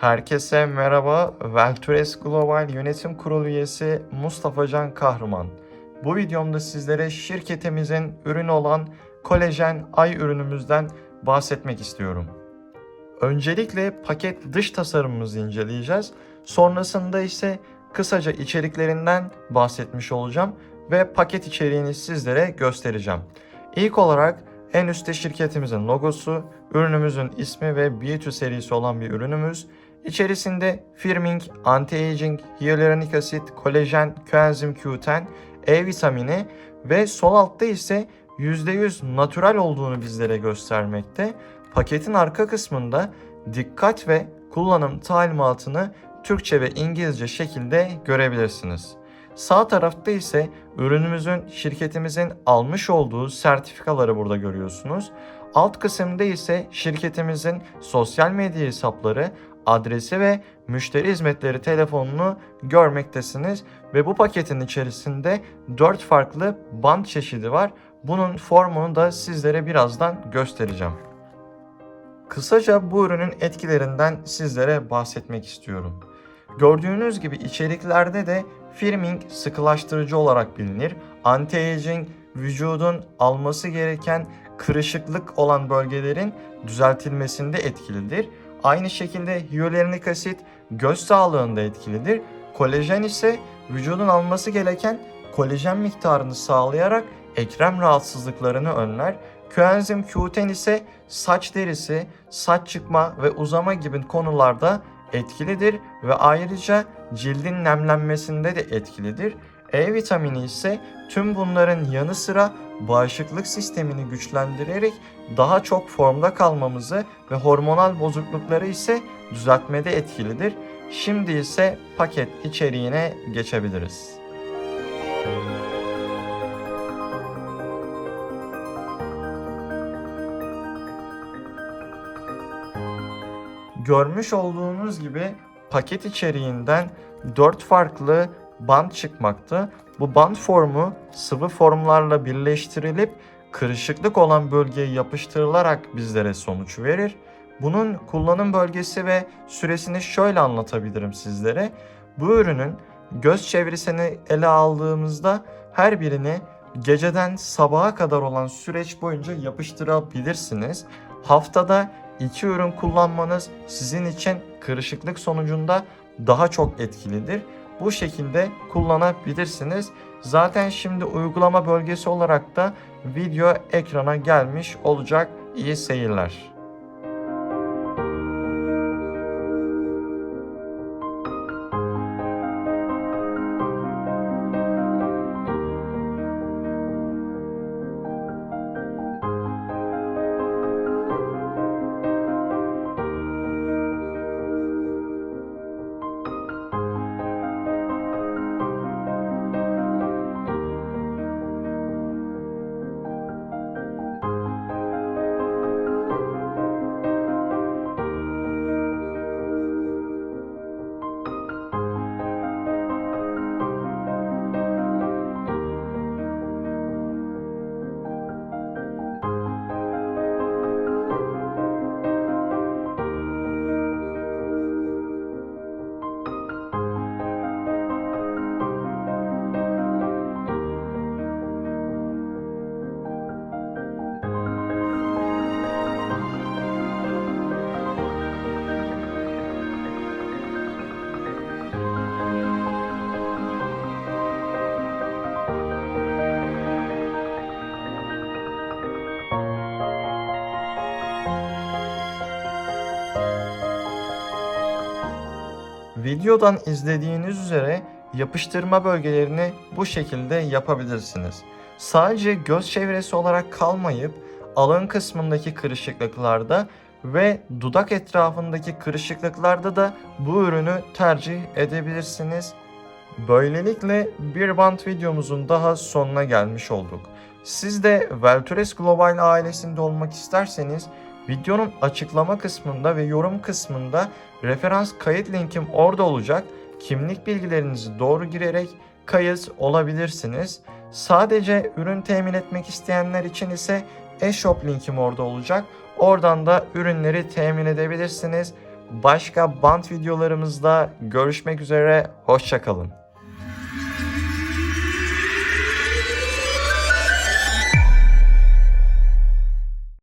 Herkese merhaba. Veltures Global Yönetim Kurulu üyesi Mustafa Can Kahraman. Bu videomda sizlere şirketimizin ürünü olan kolajen ay ürünümüzden bahsetmek istiyorum. Öncelikle paket dış tasarımımızı inceleyeceğiz. Sonrasında ise kısaca içeriklerinden bahsetmiş olacağım ve paket içeriğini sizlere göstereceğim. İlk olarak en üstte şirketimizin logosu, ürünümüzün ismi ve Beauty serisi olan bir ürünümüz. İçerisinde firming, anti-aging, hyaluronik asit, kolajen, koenzim Q10, E vitamini ve sol altta ise %100 natural olduğunu bizlere göstermekte. Paketin arka kısmında dikkat ve kullanım talimatını Türkçe ve İngilizce şekilde görebilirsiniz. Sağ tarafta ise ürünümüzün şirketimizin almış olduğu sertifikaları burada görüyorsunuz. Alt kısımda ise şirketimizin sosyal medya hesapları, adresi ve müşteri hizmetleri telefonunu görmektesiniz ve bu paketin içerisinde 4 farklı band çeşidi var. Bunun formunu da sizlere birazdan göstereceğim. Kısaca bu ürünün etkilerinden sizlere bahsetmek istiyorum. Gördüğünüz gibi içeriklerde de firming sıkılaştırıcı olarak bilinir. Anti-aging vücudun alması gereken kırışıklık olan bölgelerin düzeltilmesinde etkilidir. Aynı şekilde hyaluronik asit göz sağlığında etkilidir. Kolajen ise vücudun alması gereken kolajen miktarını sağlayarak ekrem rahatsızlıklarını önler. Koenzim Q10 ise saç derisi, saç çıkma ve uzama gibi konularda etkilidir ve ayrıca cildin nemlenmesinde de etkilidir. E vitamini ise tüm bunların yanı sıra bağışıklık sistemini güçlendirerek daha çok formda kalmamızı ve hormonal bozuklukları ise düzeltmede etkilidir. Şimdi ise paket içeriğine geçebiliriz. Görmüş olduğunuz gibi paket içeriğinden 4 farklı band çıkmakta. Bu band formu sıvı formlarla birleştirilip kırışıklık olan bölgeye yapıştırılarak bizlere sonuç verir. Bunun kullanım bölgesi ve süresini şöyle anlatabilirim sizlere. Bu ürünün göz çevresini ele aldığımızda her birini geceden sabaha kadar olan süreç boyunca yapıştırabilirsiniz. Haftada iki ürün kullanmanız sizin için kırışıklık sonucunda daha çok etkilidir. Bu şekilde kullanabilirsiniz. Zaten şimdi uygulama bölgesi olarak da video ekrana gelmiş olacak. İyi seyirler. Videodan izlediğiniz üzere yapıştırma bölgelerini bu şekilde yapabilirsiniz. Sadece göz çevresi olarak kalmayıp alın kısmındaki kırışıklıklarda ve dudak etrafındaki kırışıklıklarda da bu ürünü tercih edebilirsiniz. Böylelikle bir bant videomuzun daha sonuna gelmiş olduk. Siz de Veltures Global ailesinde olmak isterseniz videonun açıklama kısmında ve yorum kısmında referans kayıt linkim orada olacak. Kimlik bilgilerinizi doğru girerek kayıt olabilirsiniz. Sadece ürün temin etmek isteyenler için ise e-shop linkim orada olacak. Oradan da ürünleri temin edebilirsiniz. Başka bant videolarımızda görüşmek üzere. Hoşçakalın.